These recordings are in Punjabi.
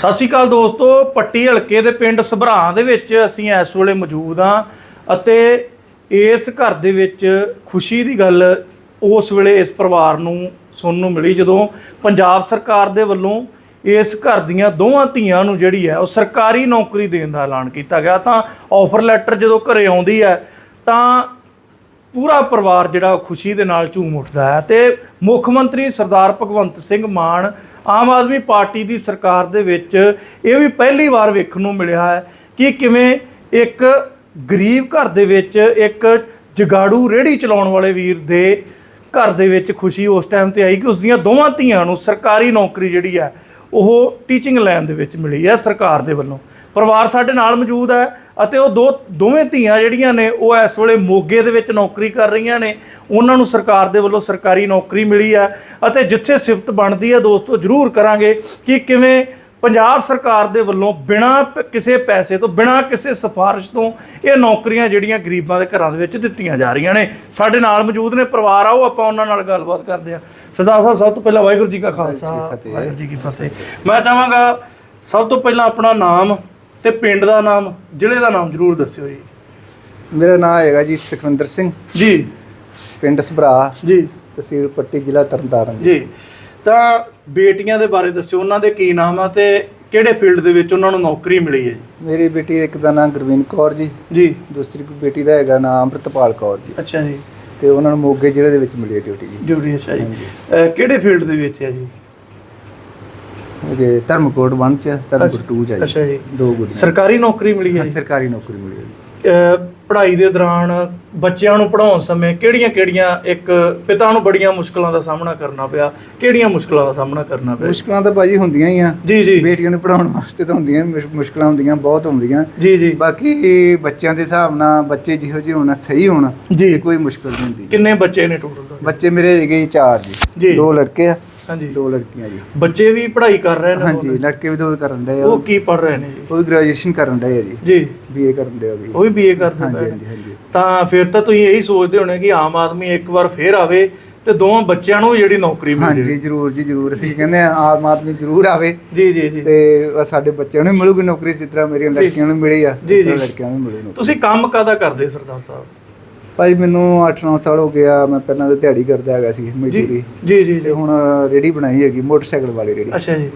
ਸਤਿ ਸ਼੍ਰੀ ਅਕਾਲ ਦੋਸਤੋ, ਪੱਟੀ ਹਲਕੇ ਦੇ ਪਿੰਡ ਸਭਰਾਂ ਦੇ ਵਿੱਚ ਅਸੀਂ ਇਸ ਵੇਲੇ ਮੌਜੂਦ ਹਾਂ ਅਤੇ ਇਸ ਘਰ ਦੇ ਵਿੱਚ ਖੁਸ਼ੀ ਦੀ ਗੱਲ ਉਸ ਵੇਲੇ ਇਸ ਪਰਿਵਾਰ ਨੂੰ ਸੁਣਨ ਨੂੰ ਮਿਲੀ ਜਦੋਂ ਪੰਜਾਬ ਸਰਕਾਰ ਦੇ ਵੱਲੋਂ ਇਸ ਘਰ ਦੀਆਂ ਦੋਵਾਂ ਧੀਆਂ ਨੂੰ ਜਿਹੜੀ ਹੈ, ਉਹ ਸਰਕਾਰੀ ਨੌਕਰੀ ਦੇਣ ਦਾ ਐਲਾਨ ਕੀਤਾ ਗਿਆ। ਤਾਂ ਆਫਰ ਲੈਟਰ ਜਦੋਂ ਘਰੇ ਆਉਂਦੀ ਹੈ, ਤਾਂ ਪੂਰਾ ਪਰਿਵਾਰ ਜਿਹੜਾ ਉਹ ਖੁਸ਼ੀ ਦੇ ਨਾਲ ਝੂਮ ਉੱਠਦਾ ਹੈ ਤੇ ਮੁੱਖ ਮੰਤਰੀ ਸਰਦਾਰ ਭਗਵੰਤ ਸਿੰਘ ਮਾਨ ਆਮ ਆਦਮੀ ਪਾਰਟੀ ਦੀ ਸਰਕਾਰ ਦੇ ਵਿੱਚ ਇਹ ਵੀ ਪਹਿਲੀ ਵਾਰ ਵੇਖਣ ਨੂੰ ਮਿਲਿਆ ਹੈ ਕਿ ਕਿਵੇਂ ਇੱਕ ਗਰੀਬ ਘਰ ਦੇ ਵਿੱਚ ਇੱਕ ਜਗਾੜੂ ਰੇੜੀ ਚਲਾਉਣ ਵਾਲੇ ਵੀਰ ਦੇ ਘਰ ਦੇ ਵਿੱਚ ਖੁਸ਼ੀ ਉਸ ਟਾਈਮ ਤੇ ਆਈ ਕਿ ਉਸ ਦੀਆਂ ਦੋਵਾਂ ਧੀਆਂ ਨੂੰ ਸਰਕਾਰੀ ਨੌਕਰੀ ਜਿਹੜੀ ਹੈ ਉਹ ਟੀਚਿੰਗ ਲਾਈਨ ਦੇ ਵਿੱਚ ਮਿਲੀ ਹੈ ਸਰਕਾਰ ਦੇ ਵੱਲੋਂ। ਪਰਿਵਾਰ ਸਾਡੇ ਨਾਲ ਮੌਜੂਦ ਹੈ। ਅਤੇ ਉਹ ਦੋ ਦੋਵੇਂ ਧੀਆਂ ਜਿਹੜੀਆਂ ਨੇ ਉਹ ਇਸ ਵੇਲੇ ਮੋਗੇ ਦੇ ਵਿੱਚ ਨੌਕਰੀ ਕਰ ਰਹੀਆਂ ਨੇ। ਉਹਨਾਂ ਨੂੰ ਸਰਕਾਰ ਦੇ ਵੱਲੋਂ ਸਰਕਾਰੀ ਨੌਕਰੀ ਮਿਲੀ ਹੈ ਅਤੇ ਜਿੱਥੇ ਸਿਫਤ ਬਣਦੀ ਹੈ ਦੋਸਤੋ ਜ਼ਰੂਰ ਕਰਾਂਗੇ ਕਿ ਕਿਵੇਂ ਪੰਜਾਬ ਸਰਕਾਰ ਦੇ ਵੱਲੋਂ ਬਿਨਾਂ ਕਿਸੇ ਪੈਸੇ ਤੋਂ ਬਿਨਾਂ ਕਿਸੇ ਸਿਫਾਰਿਸ਼ ਤੋਂ ਇਹ ਨੌਕਰੀਆਂ ਜਿਹੜੀਆਂ ਗਰੀਬਾਂ ਦੇ ਘਰਾਂ ਦੇ ਵਿੱਚ ਦਿੱਤੀਆਂ ਜਾ ਰਹੀਆਂ ਨੇ। ਸਾਡੇ ਨਾਲ ਮੌਜੂਦ ਨੇ ਪਰਿਵਾਰ ਆਓ ਆਪਾਂ ਉਹਨਾਂ ਨਾਲ ਗੱਲਬਾਤ ਕਰਦੇ ਹਾਂ। ਸਰਦਾਰ ਸਾਹਿਬ ਸਭ ਤੋਂ ਪਹਿਲਾਂ ਵਾਹਿਗੁਰੂ ਜੀ ਕਾ ਖਾਲਸਾ। ਵਾਹਿਗੁਰੂ ਜੀ ਕੀ ਫਤਿਹ। ਮੈਂ ਚਾਹਾਂਗਾ ਸਭ ਤੋਂ ਪਹਿਲਾਂ ਆਪਣਾ ਨਾਮ ਤੇ ਪਿੰਡ ਦਾ ਨਾਮ ਜ਼ਿਲ੍ਹੇ ਦਾ ਨਾਮ ਜ਼ਰੂਰ ਦੱਸਿਓ ਜੀ। ਮੇਰਾ ਨਾਮ ਹੈਗਾ ਜੀ ਸੁਖਵਿੰਦਰ ਸਿੰਘ। ਜੀ। ਪਿੰਡ ਸਭਰਾ ਜੀ। ਤਹਿਸੀਲ ਪੱਟੀ ਜ਼ਿਲ੍ਹਾ ਤਰਨਤਾਰਨ। ਜੀ। ਜੀ ਤਾਂ ਬੇਟੀਆਂ ਦੇ ਬਾਰੇ ਦੱਸਿਓ ਉਹਨਾਂ ਦੇ ਕੀ ਨਾਮ ਆ ਤੇ ਕਿਹੜੇ ਫੀਲਡ ਦੇ ਵਿੱਚ ਉਹਨਾਂ ਨੂੰ ਨੌਕਰੀ ਮਿਲੀ ਹੈ ਮੇਰੀ ਬੇਟੀ ਇੱਕ ਦਾ ਨਾਮ ਗੁਰਵੀਨ ਕੌਰ ਜੀ। ਜੀ। ਦੂਸਰੀ ਬੇਟੀ ਦਾ ਹੈਗਾ ਨਾਮ ਅੰਮ੍ਰਿਤਪਾਲ ਕੌਰ ਜੀ। ਅੱਛਾ ਜੀ। ਤੇ ਉਹਨਾਂ ਨੂੰ ਮੋਗੇ ਜ਼ਿਲ੍ਹੇ ਦੇ ਵਿੱਚ ਮਿਲੀ ਹੈ ਡਿਊਟੀ ਜੀ। ਡਿਊਟੀ ਅੱਛਾ ਜੀ। ਅਹ ਕਿਹੜੇ ਫੀਲਡ ਦੇ ਵਿੱਚ ਹੈ ਜੀ? ਇਹ ਧਰਮਕੋਟ 1 ਚ ਧਰਮਕੋਟ 2 ਚ ਹੈ ਅੱਛਾ ਜੀ। ਦੋ ਗੁੱਡੀਆਂ ਸਰਕਾਰੀ ਨੌਕਰੀ ਮਿਲੀ ਹੈ ਹਾਂ, ਜੀ। ਸਰਕਾਰੀ ਨੌਕਰੀ ਮਿਲੀ ਹੈ ਜੀ। ਅਹ ਪੜ੍ਹਾਈ ਦੇ ਦੌਰਾਨ ਬੱਚਿਆਂ ਨੂੰ ਪੜ੍ਹਾਉਣ ਸਮੇਂ ਕਿਹੜੀਆਂ-ਕਿਹੜੀਆਂ ਇੱਕ ਪਿਤਾ ਨੂੰ ਬੜੀਆਂ ਮੁਸ਼ਕਲਾਂ ਦਾ ਸਾਹਮਣਾ ਕਰਨਾ ਪਿਆ ਕਿਹੜੀਆਂ ਮੁਸ਼ਕਲਾਂ ਦਾ ਸਾਹਮਣਾ ਕਰਨਾ ਪਿਆ? ਮੁਸ਼ਕਲਾਂ ਤਾਂ ਭਾਜੀ ਹੁੰਦੀਆਂ ਹੀ ਆ। ਜੀ ਜੀ। ਬੇਟੀਆਂ ਨੂੰ ਪੜਾਉਣ ਵਾਸਤੇ ਤਾਂ ਹੁੰਦੀਆਂ ਮੁਸ਼- ਮੁਸ਼ਕਲਾਂ ਹੁੰਦੀਆਂ ਬਹੁਤ ਹੁੰਦੀਆਂ। ਜੀ ਜੀ। ਬਾਕੀ ਬੱਚਿਆਂ ਦੇ ਹਿਸਾਬ ਨਾਲ ਬੱਚੇ ਜਿਹੋ ਜਿਹੇ ਹੋਣਾ ਸਹੀ ਹੋਣਾ ਜੀ। ਤੇ ਕੋਈ ਮੁਸ਼ਕਲ ਨਹੀਂ ਹੁੰਦੀ। ਕਿੰਨੇ ਬੱਚੇ ਨੇ ਟੋਟਲ ਬੱਚੇ ਮੇਰੇ ਹੈਗੇ ਜੀ ਚਾਰ ਜੀ। ਜੀ। ਦੋ ਲੜਕੇ ਆ। ਹਾਂਜੀ। ਦੋ ਲੜਕੀਆਂ ਜੀ। ਬੱਚੇ ਵੀ ਪੜ੍ਹਾਈ ਕਰ ਰਹੇ ਨੇ ਹਾਂਜੀ ਲੜਕੇ ਵੀ ਦੋ ਕਰਨ ਡਏ ਆ। ਉਹ ਕੀ ਪੜ੍ਹ ਰਹੇ ਨੇ ਜੀ? ਉਹ ਗ੍ਰੈਜੂਏਸ਼ਨ ਕਰਨ ਡਏ ਆ ਜੀ। ਜੀ। ਬੀਏ ਕਰਨ ਡਏ ਆ ਵੀ। ਉਹ ਵੀ ਬੀਏ ਕਰਦੇ ਹਾਂਜੀ ਪਏ। ਹਾਂਜੀ ਹਾਂਜੀ ਤਾਂ ਫਿਰ ਤਾਂ ਤੁਸੀਂ ਇਹੀ ਸੋਚਦੇ ਹੋਣੇ ਕਿ ਆਮ ਆਦਮੀ ਇੱਕ ਵਾਰ ਫੇਰ ਆਵੇ ਤੇ ਦੋਵਾਂ ਬੱਚਿਆਂ ਨੂੰ ਜਿਹੜੀ ਨੌਕਰੀ ਮਿਲ ਹਾਂਜੀ ਜੇ ਜਰੂਰ ਜੀ ਜਰੂਰ। ਅਸੀਂ ਕਹਿੰਦੇ ਆ ਆਮ ਆਦਮੀ ਜਰੂਰ ਆਵੇ। ਜੀ ਜੀ ਜੀ। ਤੇ ਸਾਡੇ ਬੱਚਿਆਂ ਨੂੰ ਵੀ ਮਿਲੂਗੀ ਨੌਕਰੀ ਜਿਸ ਤਰ੍ਹਾਂ ਮੇਰੀਆਂ ਲੜਕੀਆਂ ਨੂੰ ਮਿਲੀ ਆ ਜੀ, ਤਰ੍ਹਾਂ ਜੀ। ਲੜਕਿਆਂ ਨੂੰ ਮਿਲੂ ਨੌਕਰੀ। ਤੁਸੀਂ ਕੰਮ ਕਾਦਾ ਕਰਦੇ ਸਰਦਾਰ ਸਾਹਿਬ? ਭਾਈ ਮੈਨੂੰ 8-9 ਸਾਲ ਹੋ ਗਿਆ ਮੈਂ ਪਹਿਲਾਂ ਤਾਂ ਦਿਹਾੜੀ ਕਰਦਾ ਹੈਗਾ ਸੀ ਮਜ਼ਦੂਰੀ ਜੀ ਜੀ ਤੇ ਹੁਣ ਰੇੜੀ ਬਣਾਈ ਹੈਗੀ ਮੋਟਰਸਾਈਕਲ ਵਾਲੀ ਰੇੜੀ ਅੱਛਾ ਜੀ।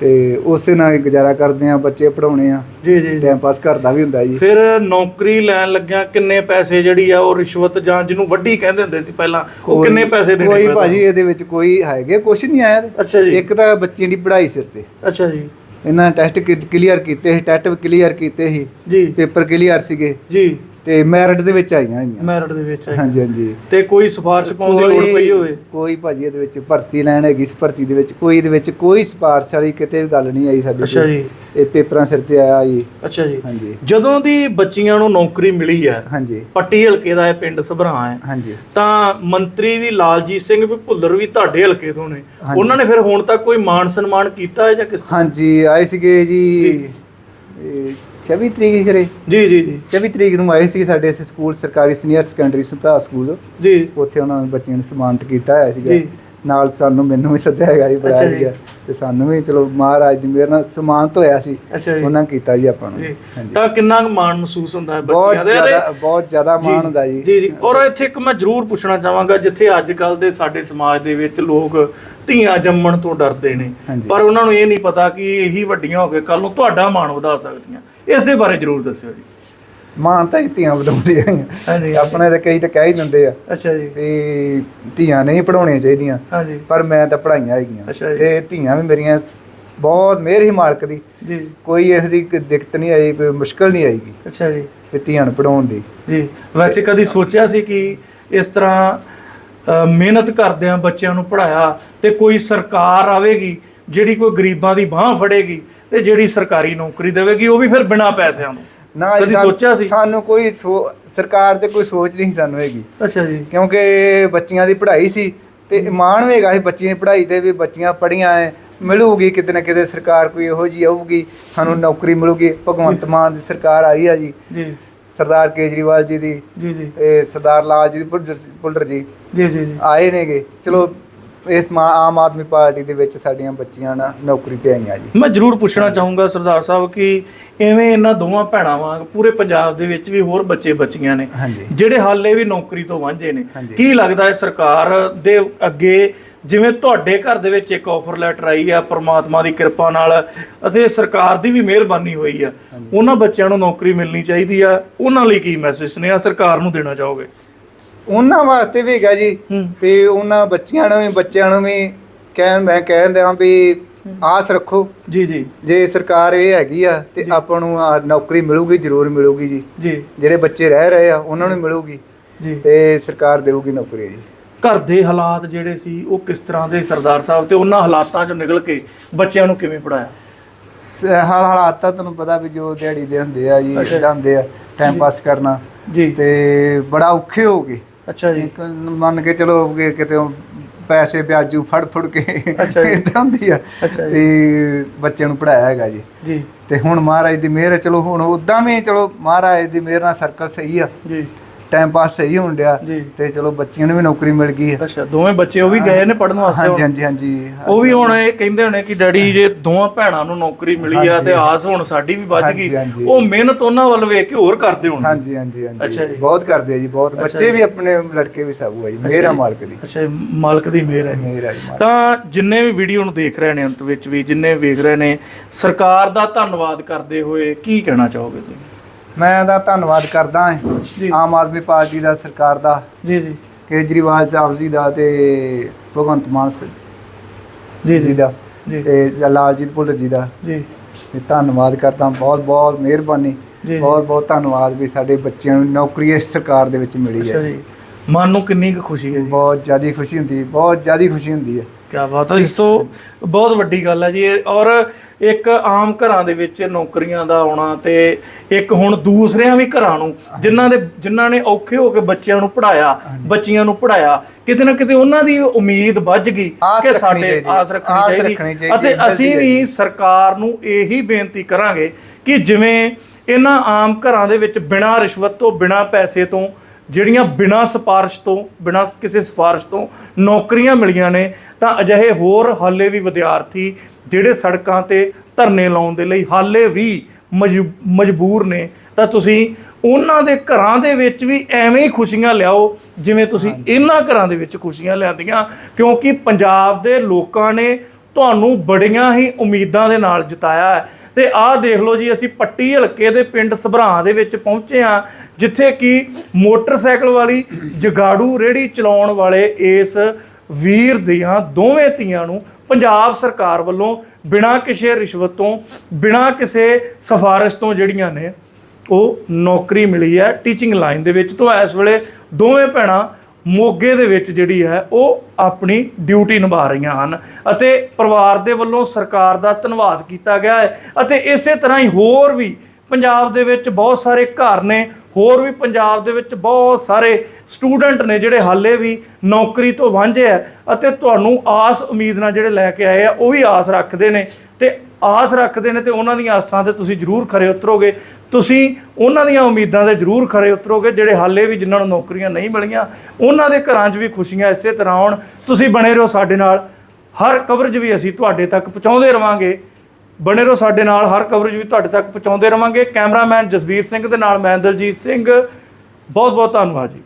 ਤੇ ਉਸੇ ਨਾਲ ਹੀ ਗੁਜ਼ਾਰਾ ਕਰਦੇ ਆ ਬੱਚੇ ਪੜਾਉਣੇ ਆ। ਜੀ ਜੀ। ਟਾਈਮ ਪਾਸ ਘਰ ਦਾ ਵੀ ਹੁੰਦਾ ਜੀ। ਫਿਰ ਨੌਕਰੀ ਲੈਣ ਲੱਗਿਆ ਕਿੰਨੇ ਪੈਸੇ ਜਿਹੜੀ ਆ ਉਹ ਰਿਸ਼ਵਤ ਜਾਂ ਜਿਹਨੂੰ ਵੱਡੀ ਕਹਿੰਦੇ ਹੁੰਦੇ ਸੀ ਪਹਿਲਾਂ ਉਹ ਕੋਈ- ਕਿੰਨੇ ਪੈਸੇ ਦੇਣੇ ਕੋਈ ਭਾਜੀ ਇਹਦੇ ਵਿੱਚ ਕੋਈ ਹੈਗੇ ਕੁਛ ਨਹੀਂ ਆਇਆ। ਅੱਛਾ ਜੀ। ਇੱਕ ਤਾਂ ਬੱਚਿਆਂ ਦੀ ਪੜ੍ਹਾਈ ਸਿਰ ਤੇ। ਅੱਛਾ ਜੀ। ਇਹਨਾਂ ਟੈਸਟ ਕਲੀਅਰ ਕੀਤੇ ਸੀ ਟੈਟ ਕਲੀਅਰ ਕੀਤੇ ਸੀ। ਜੀ। ਪੇਪਰ ਕਲੀਅਰ ਸੀਗੇ। ਜੀ। ਤੇ ਮੈਰਿਟ ਦੇ ਵਿੱਚ ਆਈਆਂ ਹੋਈਆਂ। ਮੈਰਿਟ ਦੇ ਵਿੱਚ ਹੈ। ਹਾਂਜੀ ਹਾਂਜੀ। ਤੇ ਕੋਈ ਸਿਫਾਰਿਸ਼ ਪਾਉਣ ਦੀ ਲੋੜ ਪਈ ਹੋਵੇ? ਕੋਈ ਭਾਜੀ ਇਹਦੇ ਵਿੱਚ ਭਰਤੀ ਲੈਣ ਹੈਗੀ ਇਸ ਭਰਤੀ ਦੇ ਵਿੱਚ। ਕੋਈ ਇਹਦੇ ਵਿੱਚ ਕੋਈ ਸਿਫਾਰਿਸ਼ ਵਾਲੀ ਕਿਤੇ ਵੀ ਗੱਲ ਨਹੀਂ ਆਈ ਸਾਡੇ ਅੱਛਾ। ਜੀ। ਇਹ ਪੇਪਰਾਂ ਸਿਰ ਤੇ ਆਇਆ ਜੀ। ਅੱਛਾ ਜੀ। ਹਾਂਜੀ। ਜਦੋਂ ਦੀ ਬੱਚੀਆਂ ਨੂੰ ਨੌਕਰੀ ਮਿਲੀ ਹੈ ਹਾਂਜੀ। ਪੱਟੀ ਹਲਕੇ ਦਾ ਇਹ ਪਿੰਡ ਸਭਰਾਂ ਹੈ ਹਾਂਜੀ। ਤਾਂ ਮੰਤਰੀ ਵੀ ਲਾਲਜੀਤ ਸਿੰਘ ਵੀ ਭੁੱਲਰ ਵੀ ਤੁਹਾਡੇ ਹਲਕੇ ਤੋਂ ਨੇ। ਉਹਨਾਂ ਨੇ ਫਿਰ ਹੁਣ ਤੱਕ ਕੋਈ ਮਾਣ ਸਨਮਾਨ ਕੀਤਾ ਹੈ ਜਾਂ ਕਿਸ ਹਾਂਜੀ ਆਏ ਸੀਗੇ ਜੀ। ਇਹ 24 ਤਰੀਕ ਕਰੇ ਜੀ ਜੀ ਜੀ। 24 ਤਰੀਕ ਨੂੰ ਆਏ ਸੀ ਸਾਡੇ ਇਸ ਸਕੂਲ ਸਰਕਾਰੀ ਸੀਨੀਅਰ ਸੈਕੰਡਰੀ ਸਭਰਾ ਸਕੂਲ। ਜੀ। ਉੱਥੇ ਉਹਨਾਂ ਨੇ ਬੱਚਿਆਂ ਨੂੰ ਸਨਮਾਨਿਤ ਕੀਤਾ ਹੋਇਆ ਸੀਗਾ। ਜੀ। ਨਾਲ ਸਾਨੂੰ ਮੈਨੂੰ ਵੀ ਸੱਦਿਆ ਹੈਗਾ ਜੀ ਬੁਲਾਇਆ। ਸੀਗਾ। ਤੇ ਸਾਨੂੰ ਵੀ ਚਲੋ ਮਹਾਰਾਜ ਦੀ ਮਿਹਰ ਨਾਲ ਸਨਮਾਨਿਤ ਹੋਇਆ ਸੀ। ਉਹਨਾਂ ਕੀਤਾ ਜੀ ਆਪਾਂ ਨੂੰ। ਤਾਂ ਕਿੰਨਾ ਕੁ ਮਾਣ ਮਹਿਸੂਸ ਹੁੰਦਾ ਹੈ ਬਹੁਤ ਬੱਚਿਆਂ ਦੇ ਜ਼ਿਆਦਾ ਬਹੁਤ ਜ਼ਿਆਦਾ ਮਾਣ ਹੁੰਦਾ ਜੀ। ਜੀ ਜੀ। ਔਰ ਇੱਥੇ ਇੱਕ ਮੈਂ ਜ਼ਰੂਰ ਪੁੱਛਣਾ ਚਾਹਾਂਗਾ ਜਿੱਥੇ ਅੱਜ ਕੱਲ ਦੇ ਸਾਡੇ ਸਮਾਜ ਦੇ ਵਿੱਚ ਲੋਕ ਧੀਆਂ ਜੰਮਣ ਤੋਂ ਡਰਦੇ ਨੇ। ਪਰ ਉਹਨਾਂ ਨੂੰ ਇਹ ਨਹੀਂ ਪਤਾ ਕਿ ਇਹੀ ਵੱਡੀਆਂ ਹੋ ਕੇ ਕੱਲ ਨੂੰ ਤੁਹਾਡਾ ਮਾਣ ਵਧਾ ਸਕਦੀਆਂ। ਇਸ ਦੇ ਬਾਰੇ ਜ਼ਰੂਰ ਦੱਸਿਓ ਜੀ। ਮਾਣ ਤਾਂ ਜੀ ਧੀਆਂ ਵਧਾਉਂਦੀਆਂ ਹੀ ਆ। ਹਾਂਜੀ। ਆਪਣੇ ਤਾਂ ਕਈ ਤਾਂ ਕਹਿ ਹੀ ਦਿੰਦੇ ਆ ਅੱਛਾ ਜੀ। ਵੀ ਧੀਆਂ ਨਹੀਂ ਪੜਾਉਣੀਆਂ ਚਾਹੀਦੀਆਂ ਹਾਂਜੀ। ਪਰ ਮੈਂ ਤਾਂ ਪੜਾਈਆਂ ਹੈਗੀਆਂ। ਜੀ। ਤੇ ਧੀਆਂ ਵੀ ਮੇਰੀਆਂ ਬਹੁਤ ਮਿਹਰ ਹੀ ਮਾਲਕ ਦੀ। ਜੀ। ਕੋਈ ਇਹੋ ਜਿਹੀ ਕੋਈ ਦਿੱਕਤ ਨਹੀਂ ਆਈ ਕੋਈ ਮੁਸ਼ਕਲ ਨਹੀਂ ਆਈਗੀ ਅੱਛਾ ਜੀ। ਤੇ ਧੀਆਂ ਨੂੰ ਪੜਾਉਣ ਦੀ। ਜੀ। ਵੈਸੇ ਕਦੀ ਸੋਚਿਆ ਸੀ ਕਿ ਇਸ ਤਰ੍ਹਾਂ ਅ, ਮਿਹਨਤ ਕਰਦਿਆਂ ਬੱਚਿਆਂ ਨੂੰ ਪੜਾਇਆ ਤੇ ਕੋਈ ਸਰਕਾਰ ਆਵੇਗੀ ਜਿਹੜੀ ਕੋਈ ਗਰੀਬਾਂ ਦੀ ਬਾਹ ਫੜੇਗੀ ਤੇ ਜਿਹੜੀ ਸਰਕਾਰੀ ਨੌਕਰੀ ਦੇਵੇਗੀ ਉਹ ਵੀ ਫਿਰ ਬਿਨਾਂ ਪੈਸਿਆਂ ਨੂੰ ਨਾ ਜੀ, ਕਦੀ ਸਾਨੂੰ- ਸੋਚਿਆ ਸੀ? ਸਾਨੂੰ ਕੋਈ ਸੋ- ਸਰਕਾਰ ਤੇ ਕੋਈ ਸੋਚ ਨਹੀਂ ਸੀ ਸਾਨੂੰ ਹੈਗੀ। ਅੱਛਾ ਜੀ। ਕਿਉਂਕਿ ਬੱਚੀਆਂ ਦੀ ਪੜ੍ਹਾਈ ਸੀ ਤੇ ਇਮਾਨ ਵੀ ਹੈਗਾ ਸੀ ਬੱਚੀਆਂ ਦੀ ਪੜ੍ਹਾਈ ਤੇ ਵੀ ਬੱਚੀਆਂ ਪੜ੍ਹੀਆਂ ਐ ਮਿਲੂਗੀ ਕਿਤੇ ਨਾ ਕਿਤੇ ਸਰਕਾਰ ਕੋਈ ਇਹੋ ਜੀ ਆਊਗੀ ਸਾਨੂੰ ਨੌਕਰੀ ਮਿਲੂਗੀ ਭਗਵੰਤ ਮਾਨ ਦੀ ਸਰਕਾਰ ਆਈ ਆ ਜੀ। ਜੀ। ਸਰਦਾਰ ਕੇਜਰੀਵਾਲ ਜੀ ਦੀ ਜੀ ਜੀ। ਤੇ ਸਰਦਾਰ ਲਾਲ ਜੀ ਦੀ ਭੁੱਲਰ ਭੁੱਲਰ ਜੀ ਜੀ ਜੀ ਜੀ। ਆਏ ਨੇਗੇ। ਚਲੋ ਇਸ ਮਾ- ਆਮ ਆਦਮੀ ਪਾਰਟੀ ਦੇ ਵਿੱਚ ਸਾਡੀਆਂ ਬੱਚੀਆਂ ਨਾ ਨੌਕਰੀ ਤੇ ਆਈਆਂ ਜੀ। ਮੈਂ ਜ਼ਰੂਰ ਪੁੱਛਣਾ ਚਾਹੂੰਗਾ ਸਰਦਾਰ ਸਾਹਿਬ ਕਿ ਐਵੇਂ ਇਹਨਾਂ ਦੋਵਾਂ ਭੈਣਾਂ ਵਾਂਗ ਪੂਰੇ ਪੰਜਾਬ ਦੇ ਵਿੱਚ ਵੀ ਹੋਰ ਬੱਚੇ ਬੱਚੀਆਂ ਨੇ ਹਾਂਜੀ। ਜਿਹੜੇ ਹਾਲੇ ਵੀ ਨੌਕਰੀ ਤੋਂ ਵਾਂਝੇ ਨੇ। ਹਾਂਜੀ। ਕੀ ਲੱਗਦਾ ਹੈ ਸਰਕਾਰ ਦੇ ਅੱਗੇ ਜਿਵੇਂ ਤੁਹਾਡੇ ਘਰ ਦੇ ਵਿੱਚ ਇੱਕ ਆਫਰ ਲੈਟਰ ਆਈ ਆ ਪ੍ਰਮਾਤਮਾ ਦੀ ਕਿਰਪਾ ਨਾਲ ਅਤੇ ਸਰਕਾਰ ਦੀ ਵੀ ਮਿਹਰਬਾਨੀ ਹੋਈ ਆ ਉਹਨਾਂ ਬੱਚਿਆਂ ਨੂੰ ਨੌਕਰੀ ਮਿਲਣੀ ਚਾਹੀਦੀ ਆ ਉਹਨਾਂ ਲਈ ਕੀ ਮੈਸੇਜ ਨੇ ਆ ਸਰਕਾਰ ਨੂੰ ਦੇਣਾ ਚਾਹੋਗੇ? ਉਹਨਾਂ ਵਾਸਤੇ ਵੀ ਹੈਗਾ ਜੀ ਵੀ ਉਹਨਾਂ ਬੱਚਿਆਂ ਨੂੰ ਵੀ ਬੱਚਿਆਂ ਨੂੰ ਵੀ ਕਹਿਣ ਮੈਂ ਕਹਿਣ ਦਿਆਂ ਵੀ ਆਸ ਰੱਖੋ। ਜੀ ਜੀ। ਜੇ ਸਰਕਾਰ ਇਹ ਹੈਗੀ ਆ ਤੇ ਆਪਾਂ ਨੂੰ ਨੌਕਰੀ ਮਿਲੂਗੀ ਜ਼ਰੂਰ ਮਿਲੂਗੀ ਜੀ। ਜੀ। ਜਿਹੜੇ ਬੱਚੇ ਰਹਿ ਰਹੇ ਆ ਉਹਨਾਂ ਨੂੰ ਮਿਲੂਗੀ। ਜੀ। ਤੇ ਸਰਕਾਰ ਦੇਊਗੀ ਨੌਕਰੀ ਜੀ। ਘਰ ਦੇ ਹਾਲਾਤ ਜਿਹੜੇ ਸੀ ਉਹ ਕਿਸ ਤਰ੍ਹਾਂ ਦੇ ਸਰਦਾਰ ਸਾਹਿਬ ਤੇ ਉਹਨਾਂ ਹਾਲਾਤਾਂ ਚੋਂ ਨਿਕਲ ਕੇ ਬੱਚਿਆਂ ਨੂੰ ਕਿਵੇਂ ਪੜਾਇਆ ਹਾਲਾਤ ਤਾਂ ਤੁਹਾਨੂੰ ਪਤਾ ਵੀ ਜੋ ਦਿਹਾੜੀ ਦੇ ਹੁੰਦੇ ਆ ਜੀ। ਇਦਾਂ ਹੁੰਦੇ ਆ ਟਾਈਮ ਪਾਸ ਕਰਨਾ। ਜੀ। ਤੇ ਬੜਾ ਔਖੇ ਹੋ ਗਏ। ਅੱਛਾ ਜੀ। ਮੰਨ ਕੇ ਚਲੋ ਕਿ ਕਿਤੇ ਪੈਸੇ ਵਿਆਜੂ ਫੜ ਫੜ ਕੇ। ਇਦਾਂ ਹੁੰਦੀ ਆ। ਤੇ ਬੱਚਿਆਂ ਨੂੰ ਪੜਾਇਆ ਹੈਗਾ ਜੀ। ਜੀ। ਤੇ ਹੁਣ ਮਹਾਰਾਜ ਦੀ ਮਿਹਰ ਚਲੋ ਹੁਣ ਉਦਾਂ ਵੀ ਚਲੋ ਮਹਾਰਾਜ ਦੀ ਮਿਹਰ ਨਾਲ ਸਰਕਲ ਸਹੀ ਆ। ਜੀ। ਟਾਈਮ ਪਾਸ ਸਹੀ ਹੋਣ ਡਿਆ ਜੀ। ਤੇ ਚਲੋ ਬੱਚਿਆਂ ਨੂੰ ਵੀ ਨੌਕਰੀ ਮਿਲ ਗਈ ਹੈ। ਅੱਛਾ ਦੋਵੇਂ ਬੱਚੇ ਉਹ ਵੀ ਗਏ ਨੇ ਪੜਨ ਵਾਸਤੇ ਹਾਂਜੀ? ਹਾਂਜੀ ਹਾਂਜੀ। ਉਹ ਵੀ ਹੁਣ ਇਹ ਕਹਿੰਦੇ ਹੋਣੇ ਕਿ ਡੈਡੀ ਜੇ ਦੋਵਾਂ ਭੈਣਾਂ ਨੂੰ ਨੌਕਰੀ ਮਿਲੀ ਆ। ਤੇ ਆਸ ਹੁਣ ਸਾਡੀ ਵੀ ਹਾਂਜੀ, ਗਈ। ਹਾਂਜੀ। ਉਹ ਮਿਹਨਤ ਉਹਨਾਂ ਵੱਲ ਵੇਖ ਕੇ ਹੋਰ ਕਰਦੇ ਹੋਣ ਹਾਂਜੀ ਹਾਂਜੀ ਅੱਛਾ ਹਾਂਜੀ ਜੀ। ਬਹੁਤ ਕਰਦੇ ਆ ਜੀ ਬਹੁਤ। ਬੱਚੇ। ਵੀ ਆਪਣੇ ਲੜਕੇ ਵੀ ਸਾਬੂ ਆ ਜੀ ਮੇਰਾ ਮਾਲਕ ਦੀ। ਅੱਛਾ ਇਹ ਮਾਲਕ ਦੀ ਮਿਹਰ ਹੈ ਮੇਰਾ ਜੀ ਮਾਲਕ। ਤਾਂ ਜਿੰਨੇ ਵੀ ਵੀਡੀਓ ਨੂੰ ਦੇਖ ਰਹੇ ਨੇ ਅੰਤ ਵਿੱਚ ਵੀ ਜਿੰਨੇ ਵੇਖ ਰਹੇ ਨੇ ਸਰਕਾਰ ਦਾ ਧੰਨਵਾਦ ਕਰਦੇ ਹੋਏ ਕੀ ਕਹਿਣਾ ਚਾਹੋਗੇ ਤੁਸੀਂ? ਮੈਂ ਦਾ ਧੰਨਵਾਦ ਕਰਦਾ ਹਾਂ ਜੀ। ਆਮ ਆਦਮੀ ਪਾਰਟੀ ਦਾ ਸਰਕਾਰ ਦਾ ਜੀ ਜੀ। ਕੇਜਰੀਵਾਲ ਸਾਹਿਬ ਜੀ ਦਾ ਤੇ ਭਗਵੰਤ ਮਾਨ ਸ- ਜੀ ਜੀ ਜੀ। ਦਾ ਜੀ। ਤੇ ਲਾਲਜੀਤ ਭੁੱਲਰ ਜੀ ਦਾ। ਜੀ। ਤੇ ਧੰਨਵਾਦ ਕਰਦਾ ਬਹੁਤ ਬਹੁਤ ਮਿਹਰਬਾਨੀ। ਜੀ ਬਹੁਤ ਬਹੁਤ ਧੰਨਵਾਦ ਵੀ ਸਾਡੇ ਬੱਚਿਆਂ ਨੂੰ ਨੌਕਰੀ ਇਸ ਸਰਕਾਰ ਦੇ ਵਿੱਚ ਮਿਲੀ ਅੱਛਾ ਹੈ ਜੀ। ਮਨ ਨੂੰ ਕਿੰਨੀ ਕੁ ਖੁਸ਼ੀ ਹੈ ਜੀ। ਬਹੁਤ ਜ਼ਿਆਦਾ ਖੁਸ਼ੀ ਹੁੰਦੀ ਹੈ ਬਹੁਤ ਜ਼ਿਆਦਾ ਖੁਸ਼ੀ ਹੁੰਦੀ ਹੈ। ਕਿਆ ਬਾਤ ਹੈ ਇਸ ਤੋਂ ਬਹੁਤ ਵੱਡੀ ਗੱਲ ਹੈ ਜੀ ਇਹ। ਔਰ ਇੱਕ ਆਮ ਘਰਾਂ ਦੇ ਵਿੱਚ ਨੌਕਰੀਆਂ ਦਾ ਆਉਣਾ ਤੇ ਇੱਕ ਹੁਣ ਦੂਸਰਿਆਂ ਵੀ ਘਰਾਂ ਨੂੰ ਜਿਨ੍ਹਾਂ ਦੇ ਜਿਨ੍ਹਾਂ ਨੇ ਔਖੇ ਹੋ ਕੇ ਬੱਚਿਆਂ ਨੂੰ ਪੜਾਇਆ ਬੱਚੀਆਂ ਨੂੰ ਪੜਾਇਆ ਕਿਤੇ ਨਾ ਕਿਤੇ ਉਹਨਾਂ ਦੀ ਉਮੀਦ ਵੱਜ ਗਈ ਕਿ ਸਾਡੇ। ਆਸ ਰੱਖਣੀ ਚਾਹੀਦੀ। ਅਤੇ ਅਸੀਂ ਵੀ ਸਰਕਾਰ ਨੂੰ ਇਹੀ ਬੇਨਤੀ ਕਰਾਂਗੇ ਕਿ ਜਿਵੇਂ ਇਹਨਾਂ ਆਮ ਘਰਾਂ ਦੇ ਵਿੱਚ ਬਿਨਾਂ ਰਿਸ਼ਵਤ ਤੋਂ ਬਿਨਾਂ ਪੈਸੇ ਤੋਂ ਜਿਹੜੀਆਂ ਬਿਨਾਂ ਸਿਫਾਰਿਸ਼ ਤੋਂ ਬਿਨਾਂ ਕਿਸੇ ਸਿਫਾਰਿਸ਼ ਤੋਂ ਨੌਕਰੀਆਂ ਮਿਲੀਆਂ ਨੇ ਤਾਂ ਅਜਿਹੇ ਹੋਰ ਹਾਲੇ ਵੀ ਵਿਦਿਆਰਥੀ ਜਿਹੜੇ ਸੜਕਾਂ ਤੇ ਧਰਨੇ ਲਾਉਣ ਦੇ ਲਈ ਹਾਲੇ ਵੀ ਮਜਬੂ- ਮਜਬੂਰ ਨੇ ਤਾਂ ਤੁਸੀਂ ਉਹਨਾਂ ਦੇ ਘਰਾਂ ਦੇ ਵਿੱਚ ਵੀ ਐਵੇਂ ਹੀ ਖੁਸ਼ੀਆਂ ਲਿਆਓ ਜਿਵੇਂ ਤੁਸੀਂ ਇਹਨਾਂ ਘਰਾਂ ਦੇ ਵਿੱਚ ਖੁਸ਼ੀਆਂ ਲਿਆਂਦੀਆਂ ਕਿਉਂਕਿ ਪੰਜਾਬ ਦੇ ਲੋਕਾਂ ਨੇ ਤੁਹਾਨੂੰ ਬੜੀਆਂ ਹੀ ਉਮੀਦਾਂ ਦੇ ਨਾਲ ਜਿਤਾਇਆ ਹੈ। ਤੇ ਆਹ ਦੇਖ ਲਓ ਜੀ, ਅਸੀਂ ਪੱਟੀ ਹਲਕੇ ਦੇ ਪਿੰਡ ਸਭਰਾਂ ਦੇ ਵਿੱਚ ਪਹੁੰਚੇ ਆ ਜਿੱਥੇ ਕਿ ਮੋਟਰਸਾਈਕਲ ਵਾਲੀ ਜਗਾੜੂ ਰੇੜੀ ਚਲਾਉਣ ਵਾਲੇ ਇਸ ਵੀਰ ਦੀਆਂ ਦੋਵੇਂ ਧੀਆਂ ਨੂੰ ਪੰਜਾਬ ਸਰਕਾਰ ਵੱਲੋਂ ਬਿਨਾਂ ਕਿਸੇ ਰਿਸ਼ਵਤ ਤੋਂ, ਬਿਨਾਂ ਕਿਸੇ ਸਿਫਾਰਿਸ਼ ਤੋਂ ਜਿਹੜੀਆਂ ਨੇ, ਉਹ ਨੌਕਰੀ ਮਿਲੀ ਹੈ, ਟੀਚਿੰਗ ਲਾਈਨ ਦੇ ਵਿੱਚ। ਤੋਂ ਇਸ ਵੇਲੇ ਦੋਵੇਂ ਭੈਣਾਂ ਮੋਗੇ ਦੇ ਵਿੱਚ ਜਿਹੜੀ ਹੈ, ਉਹ ਆਪਣੀ ਡਿਊਟੀ ਨਿਭਾ ਰਹੀਆਂ ਹਨ ਅਤੇ ਪਰਿਵਾਰ ਦੇ ਵੱਲੋਂ ਸਰਕਾਰ ਦਾ ਧੰਨਵਾਦ ਕੀਤਾ ਗਿਆ ਹੈ ਅਤੇ ਇਸੇ ਤਰ੍ਹਾਂ ਹੀ ਹੋਰ ਵੀ ਪੰਜਾਬ ਦੇ ਵਿੱਚ ਬਹੁਤ ਸਾਰੇ ਘਰ ਨੇ, ਹੋਰ ਵੀ ਪੰਜਾਬ ਦੇ ਵਿੱਚ ਬਹੁਤ ਸਾਰੇ ਸਟੂਡੈਂਟ ਨੇ ਜਿਹੜੇ ਹਾਲੇ ਵੀ ਨੌਕਰੀ ਤੋਂ ਵਾਂਝੇ ਆ ਅਤੇ ਤੁਹਾਨੂੰ ਆਸ ਉਮੀਦ ਨਾਲ ਜਿਹੜੇ ਲੈ ਕੇ ਆਏ ਆ, ਉਹ ਵੀ ਆਸ ਰੱਖਦੇ ਨੇ ਤੇ ਆਸ ਰੱਖਦੇ ਨੇ ਤੇ ਉਹਨਾਂ ਦੀਆਂ ਆਸਾਂ ਤੇ ਤੁਸੀਂ ਜ਼ਰੂਰ ਖਰੇ ਉਤਰੋਗੇ। ਤੁਸੀਂ ਉਹਨਾਂ ਦੀਆਂ ਉਮੀਦਾਂ ਤੇ ਜ਼ਰੂਰ ਖਰੇ ਉਤਰੋਗੇ ਜਿਹੜੇ ਹਾਲੇ ਵੀ ਜਿਨ੍ਹਾਂ ਨੂੰ ਨੌਕਰੀਆਂ ਨਹੀਂ ਮਿਲੀਆਂ, ਉਹਨਾਂ ਦੇ ਘਰਾਂ 'ਚ ਵੀ ਖੁਸ਼ੀਆਂ ਇਸੇ ਤਰ੍ਹਾਂ ਆਉਣ। ਤੁਸੀਂ ਬਣੇ ਰਹੋ ਸਾਡੇ ਨਾਲ। ਹਰ ਕਵਰੇਜ ਵੀ ਅਸੀਂ ਤੁਹਾਡੇ ਤੱਕ ਪਹੁੰਚਾਉਂਦੇ ਰਵਾਂਗੇ। ਬਣੇ ਰਹੋ ਸਾਡੇ ਨਾਲ, ਹਰ ਕਵਰੇਜ ਵੀ ਤੁਹਾਡੇ ਤੱਕ ਪਹੁੰਚਾਉਂਦੇ ਰਵਾਂਗੇ। ਕੈਮਰਾਮੈਨ ਜਸਬੀਰ ਸਿੰਘ ਦੇ ਨਾਲ ਮੈਂ ਦਲਜੀਤ ਸਿੰਘ। ਬਹੁਤ ਬਹੁਤ ਧੰਨਵਾਦ ਜੀ।